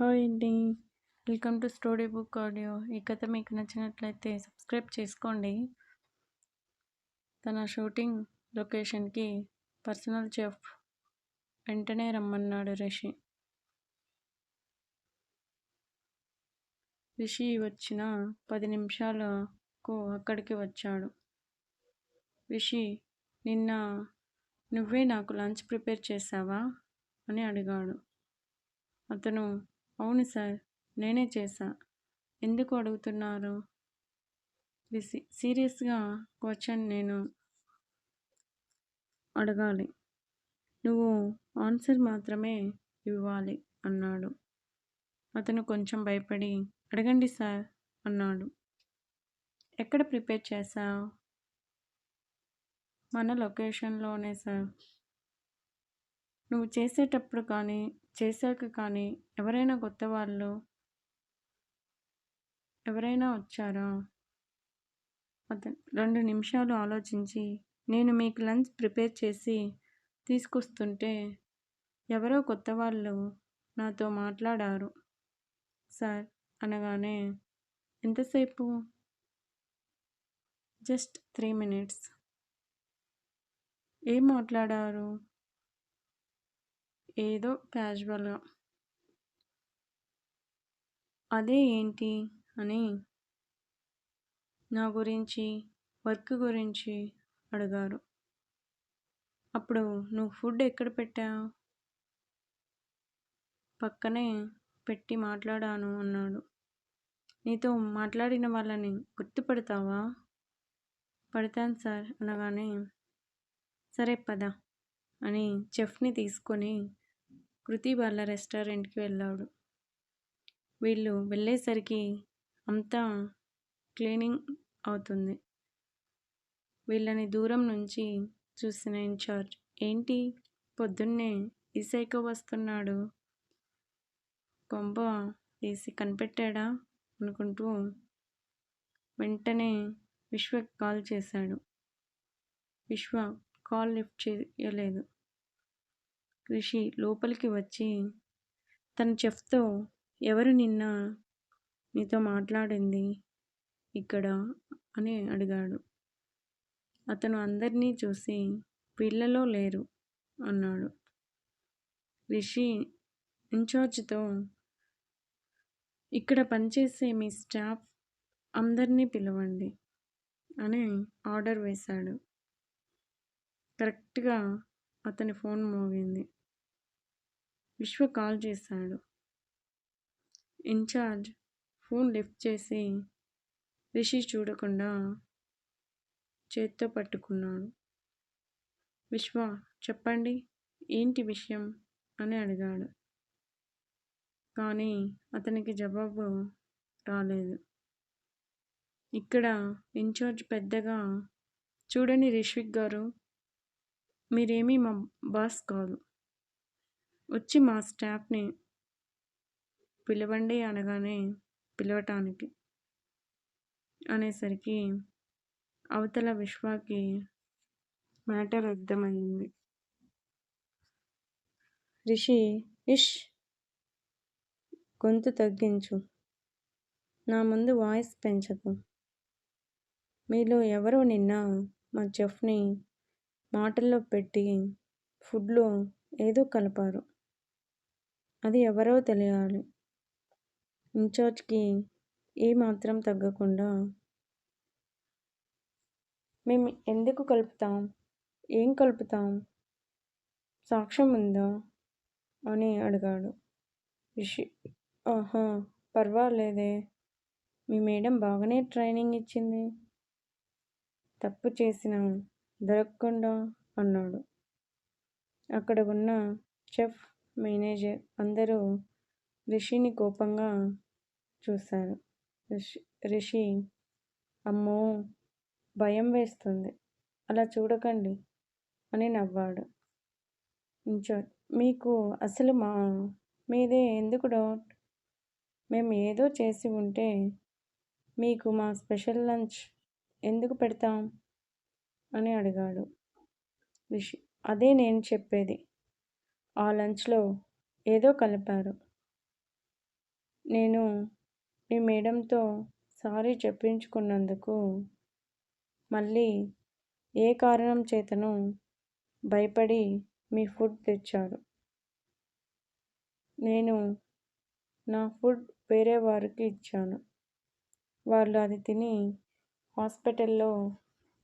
Hi అండి. Welcome to story book audio. ఈ కథ మీకు నచ్చినట్లయితే సబ్స్క్రైబ్ చేసుకోండి. తన షూటింగ్ లొకేషన్కి పర్సనల్ చెఫ్ వెంటనే రమ్మన్నాడు రిషి. రిషి వచ్చిన పది నిమిషాలకు అక్కడికి వచ్చాడు. రిషి నిన్న నువ్వే నాకు లంచ్ ప్రిపేర్ చేసావా? అని అడిగాడు. అతను అవును సార్ నేనే చేశా. ఎందుకు అడుగుతున్నారు? సీరియస్గా క్వశ్చన్ నేను అడగాలి. నువ్వు ఆన్సర్ మాత్రమే ఇవ్వాలి అన్నాడు. అతను కొంచెం భయపడి అడగండి సార్ అన్నాడు. ఎక్కడ ప్రిపేర్ చేశావు? మన లొకేషన్లోనే సార్. నువ్వు చేసేటప్పుడు కానీ చేశాక కానీ ఎవరైనా కొత్త వాళ్ళు ఎవరైనా వచ్చారా? అతను రెండు నిమిషాలు ఆలోచించి నేను మీకు లంచ్ ప్రిపేర్ చేసి తీసుకొస్తుంటే ఎవరో కొత్త వాళ్ళు నాతో మాట్లాడారు. సార్ అనగానే ఎంతసేపు? Just three minutes. ఏం మాట్లాడారు? ఏదో క్యాజువల్గా అదే ఏంటి అని నా గురించి వర్క్ గురించి అడిగారు. అప్పుడు నువ్వు ఫుడ్ ఎక్కడ పెట్టావు? పక్కనే పెట్టి మాట్లాడాను అన్నాడు. నీతో మాట్లాడిన వాళ్ళని గుర్తుపడతావా? పడతాను సార్ అనగానే సరే పద అని చెఫ్ని తీసుకొని కృతి వాళ్ళ రెస్టారెంట్కి వెళ్ళాడు. వీళ్ళు వెళ్ళేసరికి అంతా క్లీనింగ్ అవుతుంది. వీళ్ళని దూరం నుంచి చూసిన ఇన్ఛార్జ్ ఏంటి? పొద్దున్నే ఈ వస్తున్నాడు. కొంప తీసి కనిపెట్టాడా? అనుకుంటూ వెంటనే విశ్వ కాల్ చేశాడు. విశ్వ కాల్ లిఫ్ట్ చేయలేదు. రిషి లోపలికి వచ్చి తన చెఫ్తో ఎవరు నిన్న నీతో మాట్లాడింది ఇక్కడ? అని అడిగాడు. అతను అందరినీ చూసి పిల్లలో లేరు అన్నాడు. రిషి ఇన్ఛార్జ్తో ఇక్కడ పనిచేసే మీ స్టాఫ్ అందరినీ పిలవండి అని ఆర్డర్ వేశాడు. కరెక్ట్గా అతని ఫోన్ మోగింది. విశ్వ కాల్ చేశాడు. ఇన్ఛార్జ్ ఫోన్ లిఫ్ట్ చేసి రిషి చూడకుండా చేత్తో పట్టుకున్నాడు. విశ్వ చెప్పండి ఏంటి విషయం? అని అడిగాడు. కానీ అతనికి జవాబు రాలేదు. ఇక్కడ ఇన్ఛార్జ్ పెద్దగా చూడని రిష్విక్ గారు మీరేమీ మా బాస్ కాదు. వచ్చి మా స్టాఫ్ని పిలవండి అనగానే పిలవటానికి అనేసరికి అవతల విశ్వాకి మ్యాటర్ అర్థమైంది. రిషి ఇష్ గొంతు తగ్గించు. నా ముందు వాయిస్ పెంచదు మీలో ఎవరో నిన్న మా చెఫ్ని మాటల్లో పెట్టి ఫుడ్లో ఏదో కలిపారు. అది ఎవరో తెలియాలి. ఇన్ఛార్జ్కి ఏమాత్రం తగ్గకుండా మేము ఎందుకు కలుపుతాం? ఏం కలుపుతాం? సాక్ష్యం ఉందా? అని అడిగాడు. రిషి ఆహా పర్వాలేదే. మీ మేడం బాగానే ట్రైనింగ్ ఇచ్చింది. తప్పు చేసిన దొరకకుండా అన్నాడు. అక్కడ ఉన్న చెఫ్ మేనేజర్ అందరూ రిషిని కోపంగా చూశారు. రిషి రిషి అమ్మో భయం వేస్తుంది. అలా చూడకండి అని నవ్వాడు. ఇన్ఛార్జ్ మీకు అసలు మా మీదే ఎందుకు డౌట్? మేము ఏదో చేసి ఉంటే మీకు మా స్పెషల్ లంచ్ ఎందుకు పెడతాం? అని అడిగాడు రిషి. అదే నేను చెప్పేది. ఆ లంచ్లో ఏదో కలిపారు. నేను మీ మేడంతో సారీ చెప్పించుకున్నందుకు మళ్ళీ ఏ కారణం చేతనో భయపడి మీ ఫుడ్ తెచ్చారు. నేను నా ఫుడ్ వేరే వారికి ఇచ్చాను. వాళ్ళు అది తిని హాస్పిటల్లో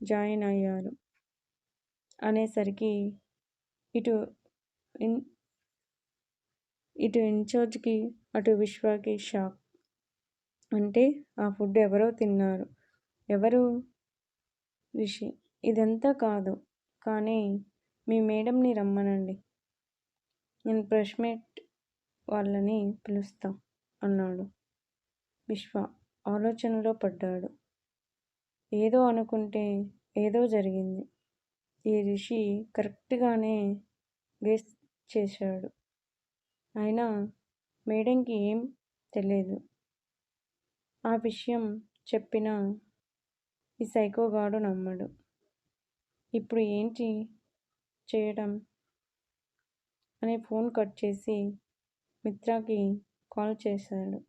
జాయిన్ అయ్యారు అనేసరికి ఇటు ఇన్ ఇటు ఇన్ఛార్జ్కి అటు విశ్వాకి షాక్. అంటే ఆ ఫుడ్ ఎవరో తిన్నారు. ఎవరు? రిషి. ఇదంతా కాదు. కానీ మీ మేడంని రమ్మనండి. నేను ప్రెష్మేట్ వాళ్ళని పిలుస్తా అన్నాడు. విశ్వ ఆలోచనలో పడ్డాడు. ఏదో అనుకుంటే ఏదో జరిగింది. ఈ రిషి కరెక్ట్గానే గెస్ చేశాడు. అయినా మేడంకి ఏం తెలియదు ఆ విషయం చెప్పిన ఈ సైకోగాడు నమ్మడు. ఇప్పుడు ఏంటి చేయడం? అని ఫోన్ కట్ చేసి మిత్రాకి కాల్ చేశాడు.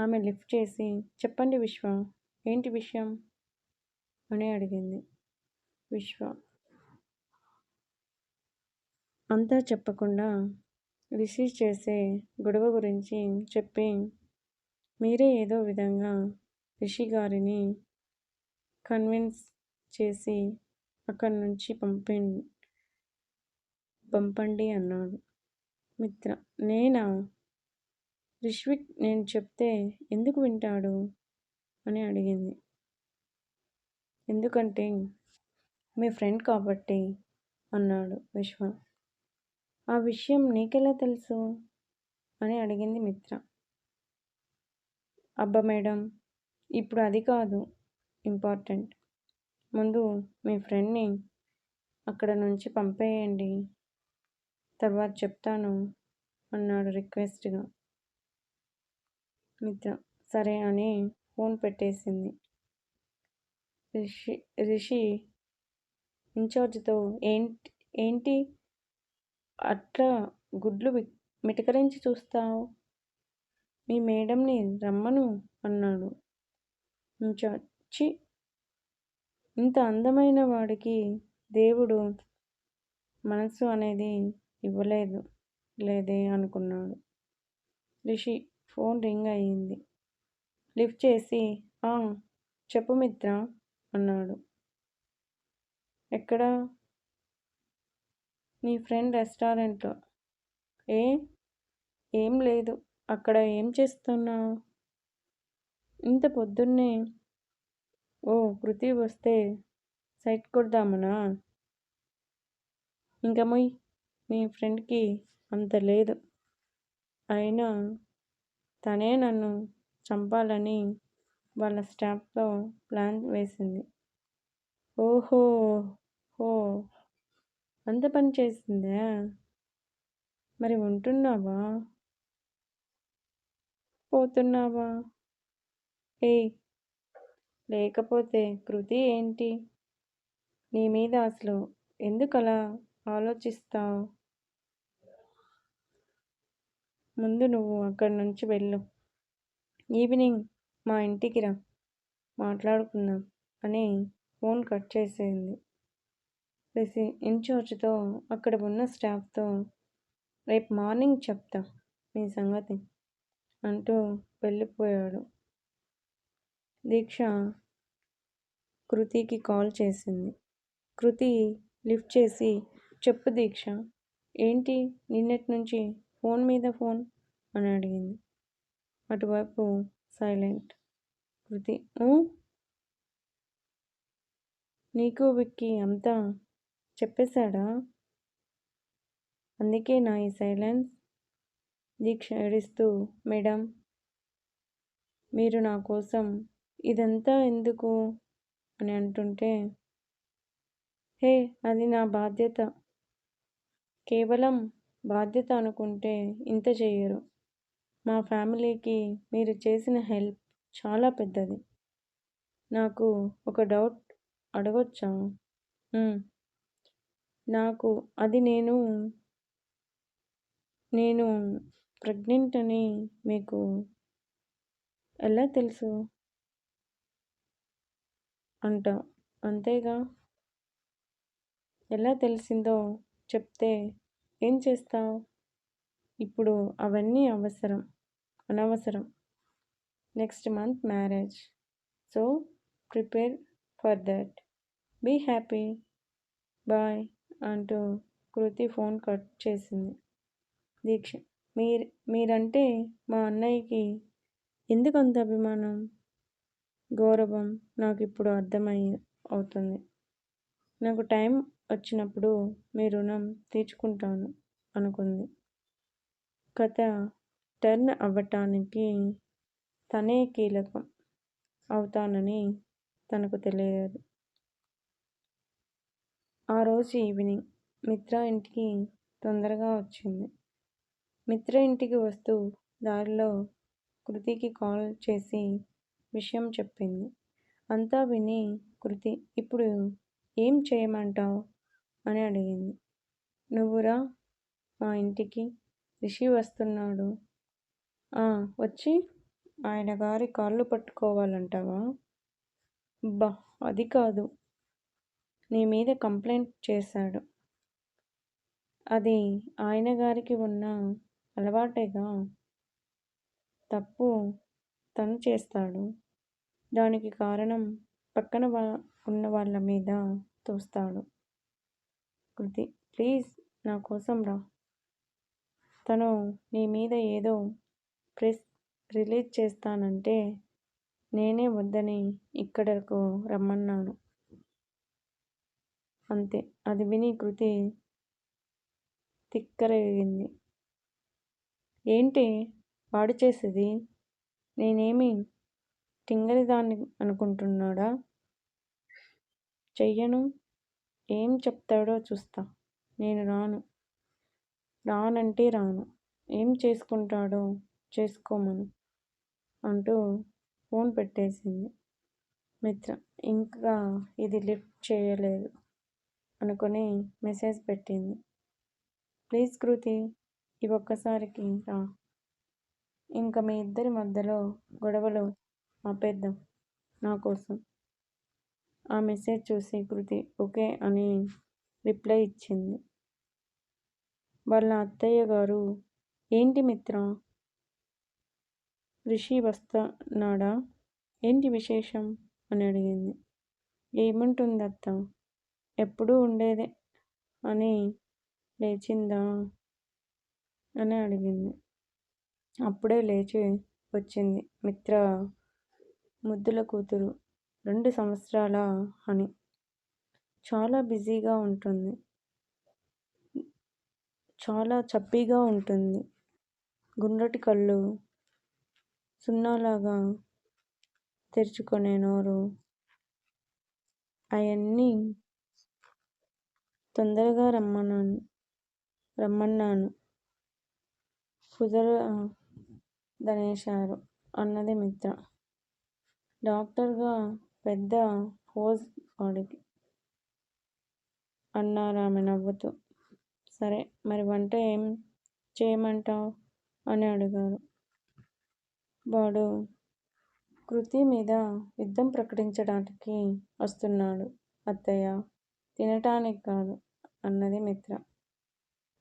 ఆమె లిఫ్ట్ చేసి చెప్పండి విశ్వ ఏంటి విషయం? అని అడిగింది. విశ్వ అంతా చెప్పకుండా రిసీవ్ చేసే గొడవ గురించి చెప్పి మీరే ఏదో విధంగా రిషి గారిని కన్విన్స్ చేసి అక్కడి నుంచి పంపి పంపండి అన్నాడు మిత్ర. నేనా? రిష్విక్ నేను చెప్తే ఎందుకు వింటాడు? అని అడిగింది. ఎందుకంటే మీ ఫ్రెండ్ కాబట్టి అన్నాడు విశ్వ. ఆ విషయం నీకెలా తెలుసు? అని అడిగింది మిత్ర. అబ్బా మేడం ఇప్పుడు అది కాదు ఇంపార్టెంట్. ముందు మీ ఫ్రెండ్ని అక్కడ నుంచి పంపేయండి. తర్వాత చెప్తాను అన్నాడు రిక్వెస్ట్గా. మిత్ర సరే అని ఫోన్ పెట్టేసింది. రిషి రిషి ఇన్ఛార్జ్తో ఏంటి ఏంటి అట్లా గుడ్లు మిటకరించి చూస్తావు? మీ మేడంని రమ్మను అన్నాడు. ఇన్ఛార్జ్ ఇంత అందమైన వాడికి దేవుడు మనసు అనేది ఇవ్వలేదు లేదే అనుకున్నాడు. రిషి ఫోన్ రింగ్ అయ్యింది. లిఫ్ట్ చేసి చెప్పు మిత్ర అన్నాడు. ఎక్కడా? నీ ఫ్రెండ్ రెస్టారెంట్లో. ఏ? ఏం లేదు. అక్కడ ఏం చేస్తున్నావు? ఇంత పొద్దున్నే. ఓ కృతి వస్తే సైట్ కొడదామనా? ఇంకా మొయ్ మీ ఫ్రెండ్కి అంత లేదు. అయినా తనే నన్ను చంపాలని వాళ్ళ స్టాఫ్తో ప్లాన్ వేసింది. ఓహో హో అంత పని చేసిందా? మరి ఉంటున్నావా? పోతున్నావా? ఏ లేకపోతే కృతి ఏంటి? నీ మీద అసలు ఎందుకు అలా ఆలోచిస్తావు? ముందు నువ్వు అక్కడి నుంచి వెళ్ళు. ఈవినింగ్ మా ఇంటికి రా. మాట్లాడుకుందాం. అని ఫోన్ కట్ చేసేయండి రిసి ఇన్ఛార్జ్తో అక్కడ ఉన్న స్టాఫ్తో రేపు మార్నింగ్ చెప్తా మీ సంగతి అంటూ వెళ్ళిపోయాడు. దీక్ష కృతికి కాల్ చేసింది. కృతి లిఫ్ట్ చేసి చెప్పు దీక్ష ఏంటి నిన్నటి నుంచి ఫోన్ మీద ఫోన్? అని అడిగింది. అటువైపు సైలెంట్ కృతి. నీకు విక్కి అంతా చెప్పేశాడా? అందుకే నా ఈ సైలెన్స్? దీక్ష ఏడుస్తూ మేడం మీరు నా కోసం ఇదంతా ఎందుకు? అని అంటుంటే హే అది నా బాధ్యత. కేవలం బాధ్యత అనుకుంటే ఇంత చేయరు. మా ఫ్యామిలీకి మీరు చేసిన హెల్ప్ చాలా పెద్దది. నాకు ఒక డౌట్ అడగొచ్చా? నాకు అది నేను నేను ప్రెగ్నెంట్ అని మీకు ఎలా తెలుసు? అంటావు అంతేగా? ఎలా తెలిసిందో చెప్తే ఏం చేస్తావు? ఇప్పుడు అవన్నీ అవసరం. అనవసరం. Next month marriage so prepare for that be happy boy అంటూ కృతి ఫోన్ కట్ చేసింది. దీక్ష మీరు మీరంటే మా అన్నయ్యకి ఎందుకు అంత అభిమానం? గౌరవం నాకు ఇప్పుడు అర్థమై అవుతుంది. నాకు టైం వచ్చినప్పుడు మీ రుణం తీర్చుకుంటాను అనుకుంది. కథ టర్న్ అవ్వటానికి తనే కీలకం అవుతానని తనకు తెలియదు. ఆ రోజు ఈవినింగ్ మిత్ర ఇంటికి తొందరగా వచ్చింది. మిత్ర ఇంటికి వస్తూ దారిలో కృతికి కాల్ చేసి విషయం చెప్పింది. అంతా విని కృతి ఇప్పుడు ఏం చేయమంటావు? అని అడిగింది. నువ్వురా మా ఇంటికి. రిషి వస్తున్నాడు. వచ్చి ఆయన గారి కాళ్ళు పట్టుకోవాలంటావా? బా అది కాదు. నీ మీద కంప్లైంట్ చేశాడు. అది ఆయన గారికి ఉన్న అలవాటేగా? తప్పు తను చేస్తాడు. దానికి కారణం పక్కన వా ఉన్న వాళ్ళ మీద తోస్తాడు. కృతి ప్లీజ్ నా కోసం రా. తను నీ మీద ఏదో ప్రెస్ రిలీజ్ చేస్తానంటే నేనే వద్దని ఇక్కడకు రమ్మన్నాను. అంతే. అది విని కృతి తిక్కరేగింది. ఏంటి? వాడు చేసేది? నేనేమి టింగరిదాన్ని అనుకుంటున్నాడా? చెయ్యను. ఏం చెప్తాడో చూస్తా. నేను రాను. రానంటే రాను. ఏం చేసుకుంటాడో చేసుకోమను అంటూ ఫోన్ పెట్టేసింది మిత్ర. ఇంకా ఇది లిఫ్ట్ చేయలేదు. అనుకొని మెసేజ్ పెట్టింది. ప్లీజ్ కృతి ఈ ఒక్కసారికి రా ఇంకా మీ ఇద్దరి మధ్యలో గొడవలు ఆపేద్దాం నా కోసం. ఆ మెసేజ్ చూసి కృతి ఓకే అని రిప్లై ఇచ్చింది. వాళ్ళ అత్తయ్య గారు ఏంటి మిత్ర? రిషి వస్తున్నాడా? ఏంటి విశేషం? అని అడిగింది. ఏముంటుంది అత్త ఎప్పుడూ ఉండేదే అని లేచిందా అని అడిగింది. అప్పుడే లేచి వచ్చింది. మిత్ర ముద్దుల కూతురు రెండు సంవత్సరాల అని. చాలా బిజీగా ఉంటుంది. చాలా చప్పిగా ఉంటుంది. గుండ్రటి కళ్ళు సున్నాలాగా తెరుచుకునే నోరు అవన్నీ తొందరగా రమ్మన్నాను రమ్మన్నాను. కుదరదనేశారు అన్నది మిత్ర. డాక్టర్గా పెద్ద పోజ్ వాడికి అన్నారామె నవ్వుతూ. సరే మరి వంట ఏం చేయమంటావు? అని అడిగారు. వాడు కృతి మీద యుద్ధం ప్రకటించడానికి వస్తున్నాడు అత్తయ్య. తినటానికి కాదు అన్నది మిత్ర.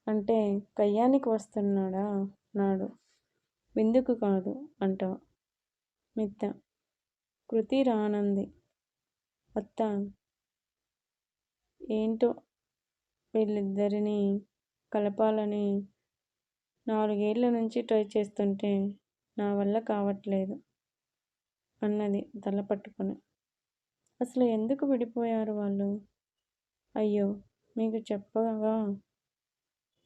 అంటే కయ్యానికి వస్తున్నాడా? నాడు. విందుకు కాదు అంటావు మిత్ర. కృతి రానంది. అత్త. ఏంటో వీళ్ళిద్దరినీ కలపాలని నాలుగేళ్ళ నుంచి ట్రై చేస్తుంటే నా వల్ల కావట్లేదు అన్నది తల పట్టుకుని. అసలు ఎందుకు విడిపోయారు వాళ్ళు? అయ్యో మీకు చెప్పగా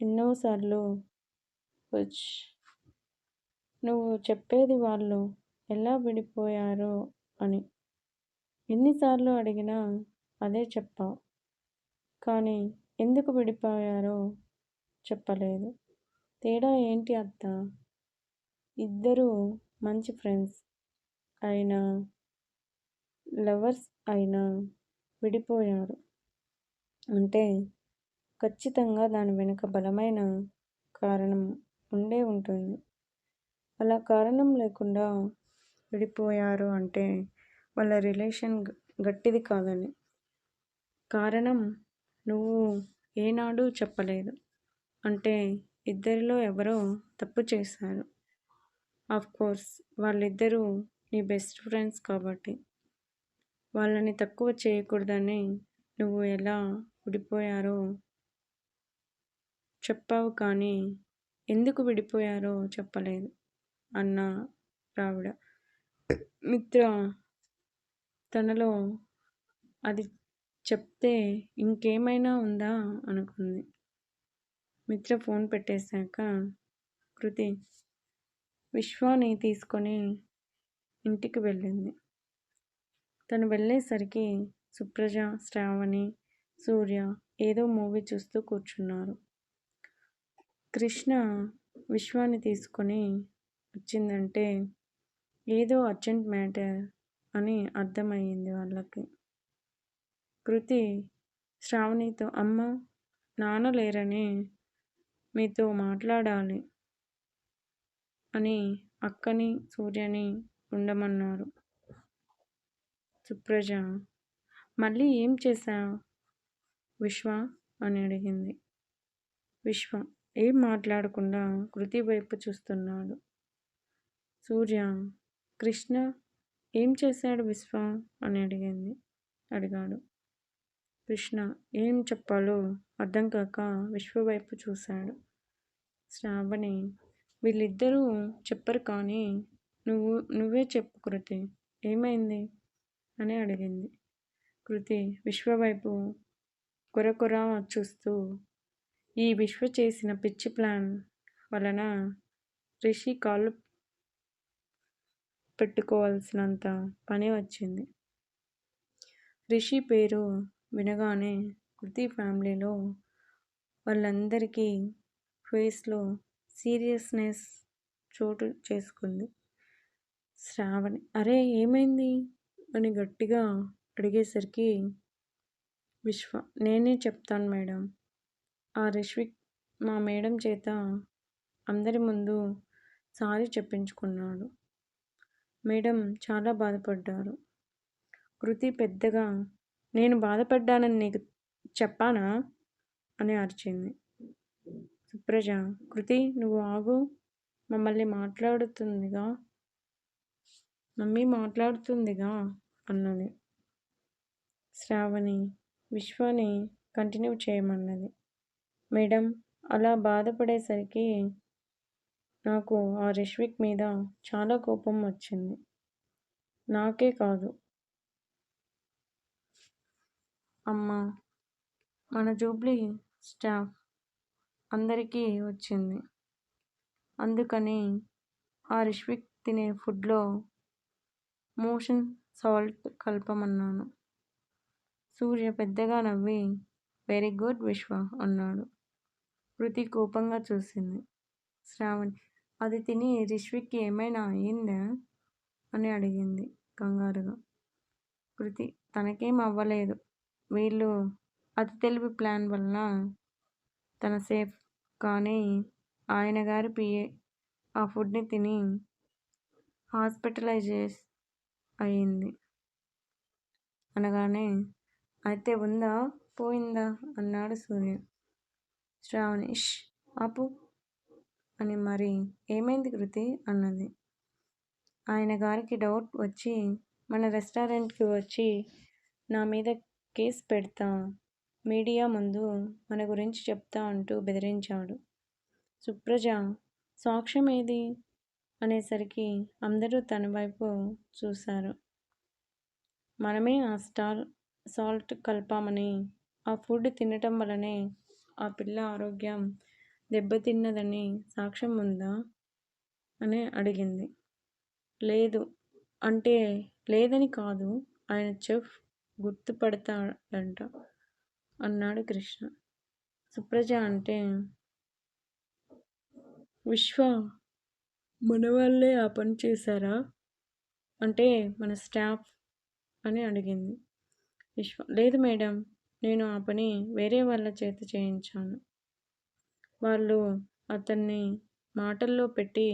ఎన్నోసార్లు నువ్వు చెప్పేది వాళ్ళు ఎలా విడిపోయారో అని. ఎన్నిసార్లు అడిగినా అదే చెప్పావు. కానీ ఎందుకు విడిపోయారో చెప్పలేదు. తేడా ఏంటి అత్త? ఇద్దరూ మంచి ఫ్రెండ్స్ అయినా లవర్స్ అయినా విడిపోయారు. అంటే ఖచ్చితంగా దాని వెనుక బలమైన కారణం ఉండే ఉంటుంది. అలా కారణం లేకుండా విడిపోయారు అంటే వాళ్ళ రిలేషన్ గట్టిది కాదని. కారణం నువ్వు ఏనాడు చెప్పలేదు. అంటే ఇద్దరిలో ఎవరో తప్పు చేశారు. కోర్స్ వాళ్ళిద్దరూ నీ బెస్ట్ ఫ్రెండ్స్ కాబట్టి. వాళ్ళని తక్కువ చేయకూడదని నువ్వు ఎలా విడిపోయారో? చెప్పావు కానీ ఎందుకు విడిపోయారో చెప్పలేదు అన్న రావిడ. మిత్ర తనలో అది చెప్తే ఇంకేమైనా ఉందా? అనుకుంది. మిత్ర ఫోన్ పెట్టేశాక కృతి విశ్వాని తీసుకొని ఇంటికి వెళ్ళింది. తను వెళ్ళేసరికి సుప్రజ శ్రావణి సూర్య ఏదో మూవీ చూస్తూ కూర్చున్నారు. కృష్ణ విశ్వాన్ని తీసుకొని వచ్చిందంటే ఏదో అర్జెంట్ మ్యాటర్ అని అర్థమయ్యింది వాళ్ళకి. కృతి శ్రావణితో అమ్మ నాన్న లేరని మీతో మాట్లాడాలి అని అక్కని సూర్యని ఉండమన్నారు. సుప్రజ మళ్ళీ ఏం చేశా విశ్వ అని అడిగింది. విశ్వ ఏం మాట్లాడకుండా కృతి వైపు చూస్తున్నాడు. సూర్య కృష్ణ ఏం చేశాడు విశ్వ అని అడిగింది. అడిగాడు. కృష్ణ ఏం చెప్పాలో అర్థం కాక విశ్వ వైపు చూశాడు. శ్రావణి వీళ్ళిద్దరూ చెప్పరు కానీ నువ్వు నువ్వే చెప్పు కృతి ఏమైంది? అని అడిగింది. కృతి విశ్వ వైపు కురకుర చూస్తూ ఈ విశ్వ చేసిన పిచ్చి ప్లాన్ వలన రిషి కాళ్ళు పెట్టుకోవాల్సినంత పని వచ్చింది. రిషి పేరు వినగానే కృతి ఫ్యామిలీలో వాళ్ళందరికీ ఫేస్లో సీరియస్నెస్ చోటు చేసుకుంది. శ్రావణి అరే ఏమైంది? అని గట్టిగా అడిగేసరికి విశ్వ నేనే చెప్తాను మేడం. ఆ రిష్విక్ మా మేడం చేత అందరి ముందు సారీ చెప్పించుకున్నాడు. మేడం చాలా బాధపడ్డారు. కృతి పెద్దగా నేను బాధపడ్డానని నీకు చెప్పానా? అని అరిచింది. సుప్రజ కృతి నువ్వు ఆగు. మమ్మల్ని మాట్లాడుతుందిగా. మమ్మీ మాట్లాడుతుందిగా అన్నది. శ్రావణి విశ్వాని కంటిన్యూ చేయమన్నది. మేడం అలా బాధపడేసరికి నాకు ఆ రిష్విక్ మీద చాలా కోపం వచ్చింది. నాకే కాదు. అమ్మ మన జూబ్లీ స్టాఫ్ అందరికీ వచ్చింది. అందుకని ఆ రిష్విక్ తినే ఫుడ్లో మోషన్ సాల్ట్ కలపమన్నాను. సూర్య పెద్దగా నవ్వి వెరీ గుడ్ విశ్వ అన్నాడు. కృతి కోపంగా చూసింది. శ్రావణి అది తిని రిష్విక్కి ఏమైనా అయిందా? అని అడిగింది కంగారుగా. కృతి తనకేం అవ్వలేదు. వీళ్ళు అతి తెలివి ప్లాన్ వలన తన సేఫ్ కానీ ఆయన గారి పిఏ ఆ ఫుడ్ని తిని హాస్పిటలైజేస్ అయింది. అనగానే అయితే ఉందా? పోయిందా? అన్నాడు సూర్య. శ్రావణి ఇష్ ఆపు. అని మరి ఏమైంది కృతి? అన్నది. ఆయన గారికి డౌట్ వచ్చి మన రెస్టారెంట్కి వచ్చి నా మీద కేసు పెడతా. మీడియా ముందు మన గురించి చెప్తా అంటూ బెదిరించాడు. సుప్రజ సాక్ష్యం ఏది? అనేసరికి అందరూ తన వైపు చూశారు. మనమే ఆ స్టార్ సాల్ట్ కలిపామని. ఆ ఫుడ్ తినటం వలనే ఆ పిల్ల ఆరోగ్యం దెబ్బతిన్నదని సాక్ష్యం ఉందా? అని అడిగింది. లేదు. అంటే లేదని కాదు. ఆయన చెఫ్ గుర్తుపడతాడంట అన్నాడు కృష్ణ. సుప్రజ అంటే విశ్వ మన వాళ్ళే ఆ పని చేశారా? అంటే మన స్టాఫ్ అని అడిగింది. విశ్వ లేదు మేడం నేను ఆ పని వేరే వాళ్ళ చేత చేయించాను. వాళ్ళు అతన్ని మాటల్లో పెట్టి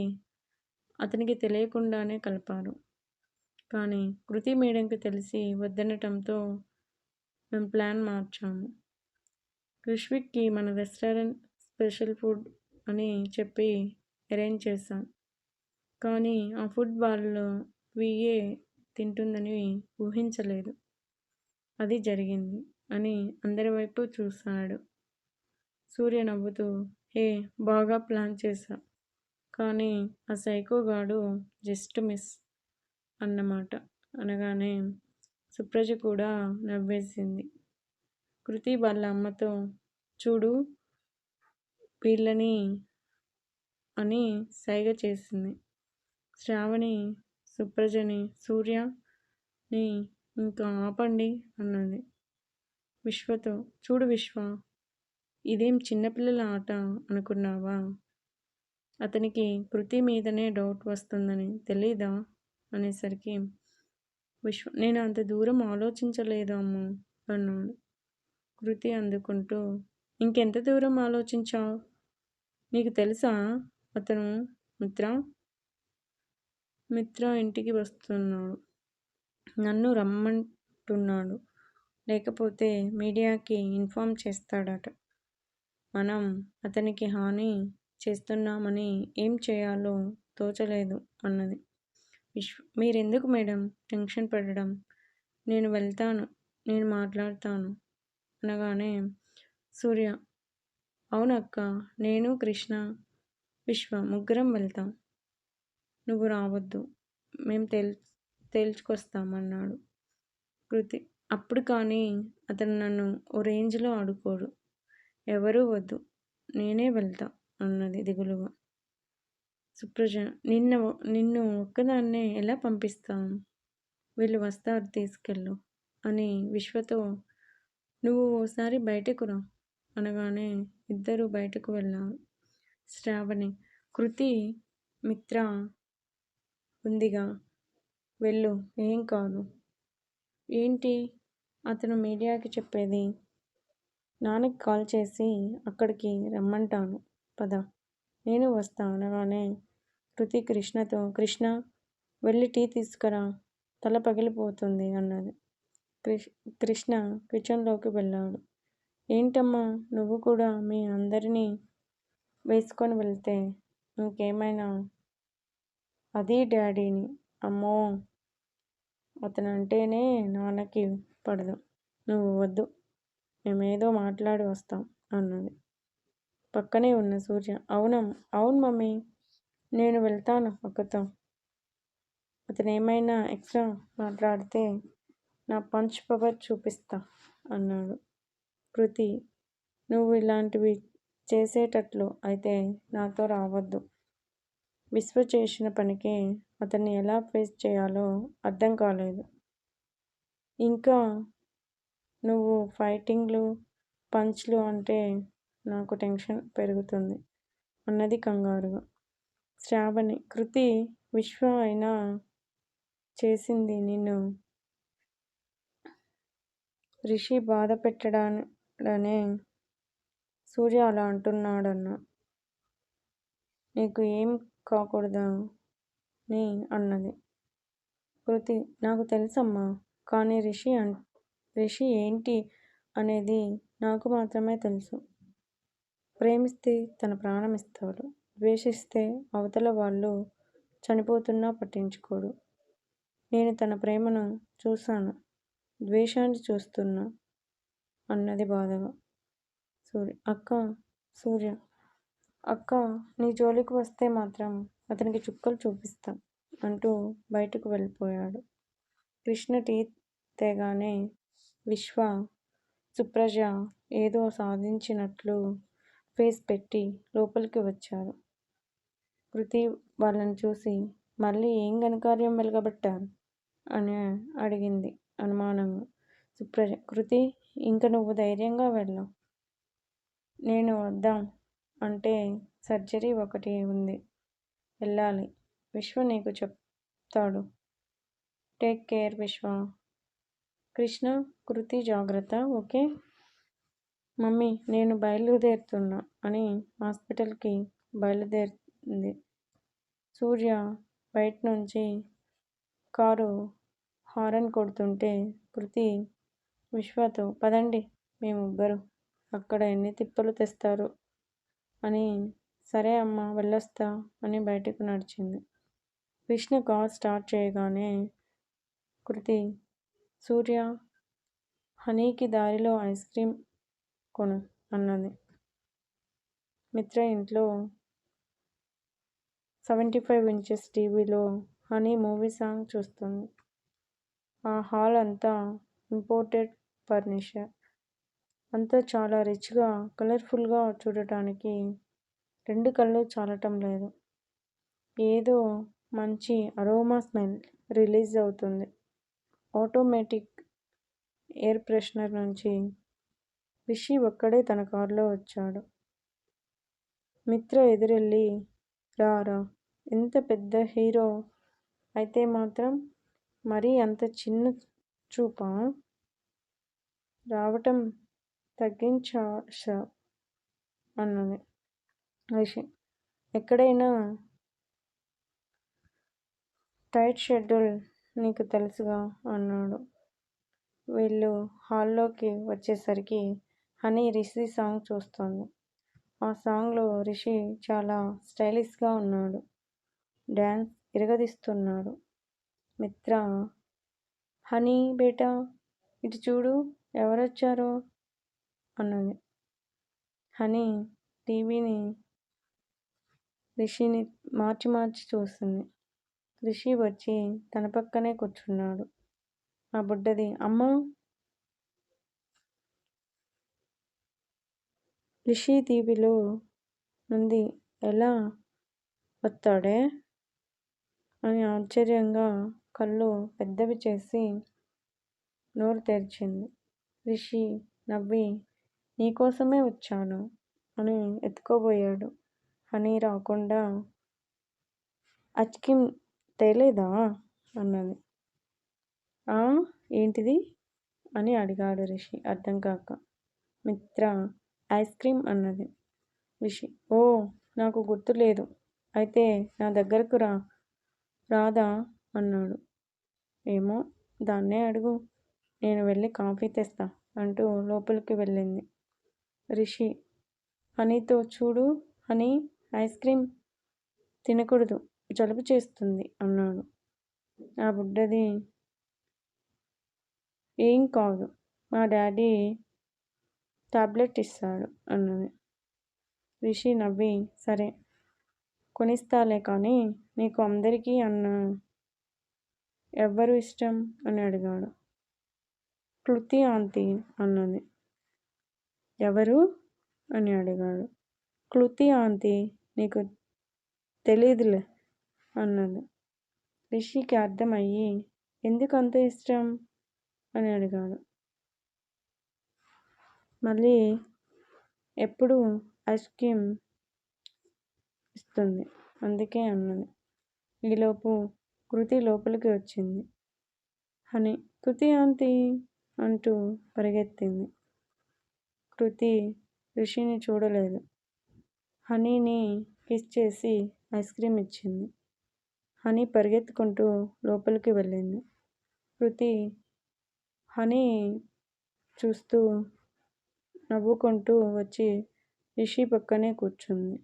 అతనికి తెలియకుండానే కలిపారు. కానీ కృతి మేడంకి తెలిసి వద్దనటంతో మేము ప్లాన్ మార్చాము. రుష్విక్కి మన రెస్టారెంట్ స్పెషల్ ఫుడ్ అని చెప్పి అరేంజ్ చేశాం. కానీ ఆ ఫుడ్ వాళ్ళు విఏ తింటుందని ఊహించలేదు. అది జరిగింది అని అందరి వైపు చూశాడు. సూర్య నవ్వుతూ హే బాగా ప్లాన్ చేశా. కానీ ఆ సైకోగాడు జస్ట్ మిస్ అన్నమాట. అనగానే సుప్రజ కూడా నవ్వేసింది. కృతి వాళ్ళ అమ్మతో చూడు వీళ్ళని అని సైగ చేసింది. శ్రావణి సుప్రజని సూర్యని ఇంకా ఆపండి అన్నది. విశ్వతో చూడు విశ్వ ఇదేం చిన్నపిల్లల ఆట అనుకున్నావా? అతనికి కృతి మీదనే డౌట్ వస్తుందని తెలీదా? అనేసరికి విశ్వ నేను అంత దూరం ఆలోచించలేదు అమ్మ అన్నాడు. కృతి అందుకుంటూ ఇంకెంత దూరం ఆలోచించావు? నీకు తెలుసా అతను మిత్ర మిత్ర ఇంటికి వస్తున్నాడు. నన్ను రమ్మంటున్నాడు. లేకపోతే మీడియాకి ఇన్ఫామ్ చేస్తాడట. మనం అతనికి హాని చేస్తున్నామని ఏం చేయాలో తోచలేదు అన్నది. విశ్వ మీరెందుకు మేడం టెన్షన్ పడడం? నేను వెళ్తాను నేను మాట్లాడతాను అనగానే సూర్య అవునక్క నేను కృష్ణ విశ్వ ముగ్గురం వెళ్తాం. నువ్వు రావద్దు. మేము తెలు తేల్చుకొస్తామన్నాడు కృతి. అప్పుడు కానీ అతను నన్ను ఓ రేంజ్లో ఆడుకోడు. ఎవరూ వద్దు. నేనే వెళ్తా అన్నది దిగులుగా. సుప్రజ నిన్న నిన్ను ఒక్కదాన్నే ఎలా పంపిస్తాం? వీళ్ళు వస్తారు తీసుకెళ్ళు అని విశ్వతో నువ్వు ఓసారి బయటకు రా అనగానే ఇద్దరు బయటకు వెళ్ళారు. శ్రావణి కృతి మిత్ర ఉందిగా వెళ్ళు ఏం కాదు. ఏంటి? అతను మీడియాకి చెప్పేది? నాన్నకి కాల్ చేసి అక్కడికి రమ్మంటాను. పద. నేను వస్తా అనగానే కృతి కృష్ణతో కృష్ణ వెళ్ళి టీ తీసుకురా. తల పగిలిపోతుంది అన్నది. కృష్ కృష్ణ కిచెన్లోకి వెళ్ళాడు. ఏంటమ్మా? నువ్వు కూడా మీ అందరినీ వేసుకొని వెళ్తే ఇంకేమైనా? అది డాడీని. అమ్మో! అతను అంటేనే నాన్నకి పడదు. నువ్వు వద్దు. మేమేదో మాట్లాడి వస్తాం అన్నది. పక్కనే ఉన్న సూర్య అవునమ్ అవును మమ్మీ నేను వెళ్తాను అక్కతో. అతను ఏమైనా ఎక్స్ట్రా మాట్లాడితే నా పంచ్ పవర్ చూపిస్తా అన్నాడు కృతి. నువ్వు ఇలాంటివి చేసేటట్లు అయితే నాతో రావద్దు. విశ్వ చేసిన పనికి అతన్ని ఎలా ఫేస్ చేయాలో అర్థం కాలేదు. ఇంకా నువ్వు ఫైటింగ్లు పంచ్లు అంటే నాకు టెన్షన్ పెరుగుతుంది అన్నది కంగారుగా. శ్రావణి కృతి విశ్వ అయినా చేసింది నిన్ను రిషి బాధ పెట్టడానే సూర్య అలా అంటున్నాడన్నా. నీకు ఏం కాకూడదా? అని అన్నది. కృతి నాకు తెలుసమ్మా కానీ రిషి అన్ రిషి ఏంటి అనేది నాకు మాత్రమే తెలుసు. ప్రేమిస్తే తన ప్రాణం ఇస్తాడు. ద్వేషిస్తే అవతల వాళ్ళు చనిపోతున్నా పట్టించుకోడు. నేను తన ప్రేమను చూశాను. ద్వేషాన్ని చూస్తున్నా అన్నది బాధగా. సూర్య అక్క సూర్య అక్క నీ జోలికి వస్తే మాత్రం అతనికి చుక్కలు చూపిస్తా అంటూ బయటకు వెళ్ళిపోయాడు. కృష్ణ టీ తేగానే విశ్వ సుప్రజ ఏదో సాధించినట్లు ఫేస్ పెట్టి లోపలికి వచ్చారు. కృతి వాళ్ళని చూసి మళ్ళీ ఏం ఘనకార్యం వెలగబెట్టారు? అని అడిగింది అనుమానంగా. సుప్రజ కృతి ఇంక నువ్వు ధైర్యంగా వెళ్ళావు నేను వద్దాం అంటే సర్జరీ ఒకటి ఉంది. వెళ్ళాలి. విశ్వ నీకు చెప్తాడు. టేక్ కేర్ విశ్వ. కృష్ణ కృతి జాగ్రత్త. ఓకే? మమ్మీ నేను బయలుదేరుతున్నా అని హాస్పిటల్కి బయలుదేరి సూర్య బయట నుంచి కారు హారన్ కొడుతుంటే కృతి విశ్వతో పదండి మేముబ్బరు అక్కడ ఎన్ని తిప్పలు తెస్తారు? అని సరే అమ్మా వెళ్ళొస్తా అని బయటకు నడిచింది. విష్ణు కాల్ స్టార్ట్ చేయగానే కృతి సూర్య హనీకి దారిలో ఐస్ క్రీమ్ కొను అన్నది. మిత్ర ఇంట్లో సెవెంటీ ఫైవ్ ఇంచెస్ టీవీలో హనీ మూవీ సాంగ్ చూస్తుంది. ఆ హాల్ అంతా ఇంపోర్టెడ్ ఫర్నిచర్. అంతా చాలా రిచ్గా కలర్ఫుల్గా చూడటానికి రెండు కళ్ళు చాలటం లేదు. ఏదో మంచి అరోమా స్మెల్ రిలీజ్ అవుతుంది. ఆటోమేటిక్ ఎయిర్ ఫ్రెషనర్ నుంచి రిషి ఒక్కడే తన కారులో వచ్చాడు. మిత్ర ఎదురెళ్ళి రా రా ఎంత పెద్ద హీరో అయితే మాత్రం మరీ అంత చిన్న చూపా? రావటం తగ్గించా అన్నది. రిషి. ఎక్కడైనా టైట్ షెడ్యూల్ నీకు తెలుసుగా అన్నాడు. వీళ్ళు హాల్లోకి వచ్చేసరికి హనీ రిషి సాంగ్ చూస్తోంది. ఆ సాంగ్లో రిషి చాలా స్టైలిష్గా ఉన్నాడు. డ్యాన్స్ ఇరగదీస్తున్నాడు. మిత్ర హనీ బేటా ఇటు చూడు ఎవరొచ్చారో అన్నది. హనీ టీవీని రిషిని మార్చి మార్చి చూస్తుంది. రిషి వచ్చి తన పక్కనే కూర్చున్నాడు. ఆ బుడ్డది అమ్మ! రిషి దీవిలో నుండి ఎలా వస్తాడే? అని ఆశ్చర్యంగా కళ్ళు పెద్దవి చేసి నోరు తెరిచింది. రిషి నవ్వి నీకోసమే వచ్చాను అని ఎత్తుకోబోయాడు. హనీ రాకుండా అచ్కిం తేలేదా? అన్నది. ఏంటిది? అని అడిగాడు రిషి. అర్థం కాక. మిత్ర ఐస్ క్రీమ్ అన్నది రిషి. ఓ నాకు గుర్తులేదు అయితే నా దగ్గరకు రా. రాదా? అన్నాడు. ఏమో దాన్నే అడుగు. నేను వెళ్ళి కాఫీ తెస్తా అంటూ లోపలికి వెళ్ళింది రిషి. హనీతో చూడు హనీ. ఐస్ క్రీమ్ తినకూడదు. జలుబు చేస్తుంది అన్నాడు. ఆ బుడ్డది ఏం కాదు. మా డాడీ టాబ్లెట్ ఇస్తాడు అన్నది. రిషి నవ్వి సరే కొనిస్తాలే కానీ నీకు అందరికీ అన్న ఎవ్వరు ఇష్టం అని అడిగాడు. కృతి ఆంటీ అన్నది. ఎవరు? అని అడిగాడు. కృతి ఆంటీ నీకు తెలీదులే అన్నది. రిషికి అర్థమయ్యి ఎందుకు అంత ఇష్టం? అని అడిగాడు. మళ్ళీ ఎప్పుడు ఐస్ క్రీమ్ ఇస్తుంది? అందుకే అన్నది. ఈలోపు కృతి లోపలికి వచ్చింది. Honey Kriti aunty? అంటూ పరిగెత్తింది. కృతి రిషిని చూడలేదు. హనీని కిస్ చేసి ఐస్ క్రీమ్ ఇచ్చింది. హనీ పరిగెత్తుకుంటూ లోపలికి వెళ్ళింది. కృతి హనీ చూస్తూ నవ్వుకుంటూ వచ్చి రిషి పక్కనే కూర్చుంది.